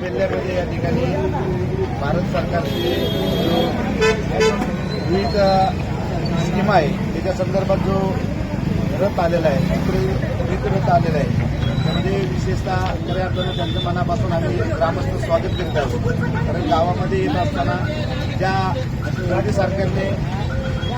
जिल्ह्यामध्ये या ठिकाणी भारत सरकारची जो वीज स्कीम आहे त्याच्या संदर्भात जो रथ आलेला आहे विक्री विक्री रथ आलेला आहे त्यामध्ये विशेषतः खऱ्या अर्थानं त्यांच्या मनापासून आम्ही ग्रामस्थ स्वागत करीत आहोत. कारण गावामध्ये येत असताना ज्या मोदी सरकारने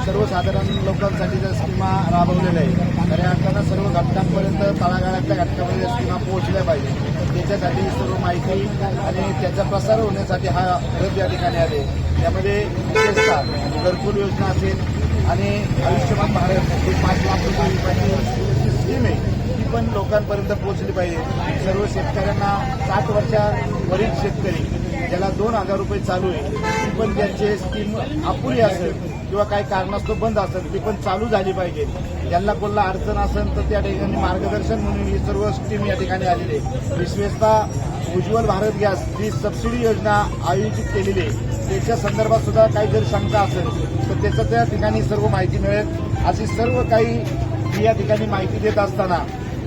सर्वसाधारण लोकांसाठी ज्या स्कीमा राबवलेल्या आहेत खऱ्या अर्थानं सर्व घटकांपर्यंत तळागाळातल्या घटकामध्ये स्कीमा पोहोचल्या पाहिजे. त्याच्यासाठी सर्व माहिती आणि त्याचा प्रसार होण्यासाठी हा रथ या ठिकाणी आले. त्यामध्ये विशेषतः घरकुल योजना असेल आणि आयुष्यमान भारत ही पाच लाख रुपये स्कीम आहे पण लोकांपर्यंत पोहोचली पाहिजे. सर्व शेतकऱ्यांना सात वर्षावरील शेतकरी ज्याला दोन हजार रुपये चालू आहे ती पण त्यांची स्कीम अपुरी असेल किंवा काही कारणास्तव बंद असेल ती पण चालू झाली पाहिजे. ज्यांना कोणला अडचण असेल तर त्या ठिकाणी मार्गदर्शन म्हणून ही सर्व स्कीम या ठिकाणी आलेली आहे. विशेषतः उज्ज्वल भारत गॅस ही सबसिडी योजना आयोजित केलेली आहे त्याच्या संदर्भात सुद्धा काही जर शंका असेल तर त्याचं त्या ठिकाणी सर्व माहिती मिळेल. अशी सर्व काही मी या ठिकाणी माहिती देत असताना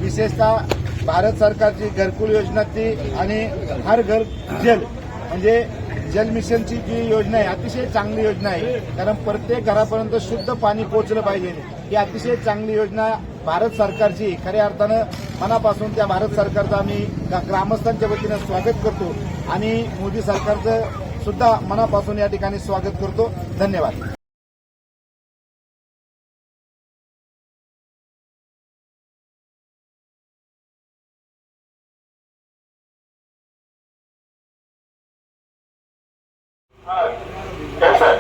विशेषतः भारत सरकारची घरकुल योजना ती आणि हर घर जल म्हणजे जल मिशनची जी योजना आहे अतिशय चांगली योजना आहे. कारण प्रत्येक घरापर्यंत शुद्ध पाणी पोहोचलं पाहिजे. ही अतिशय चांगली योजना भारत सरकारची खऱ्या अर्थानं मनापासून त्या भारत सरकारचं आम्ही गा- ग्रामस्थांच्या वतीनं स्वागत करतो आणि मोदी सरकारचं सुद्धा मनापासून या ठिकाणी स्वागत करतो. धन्यवाद. कैसे तो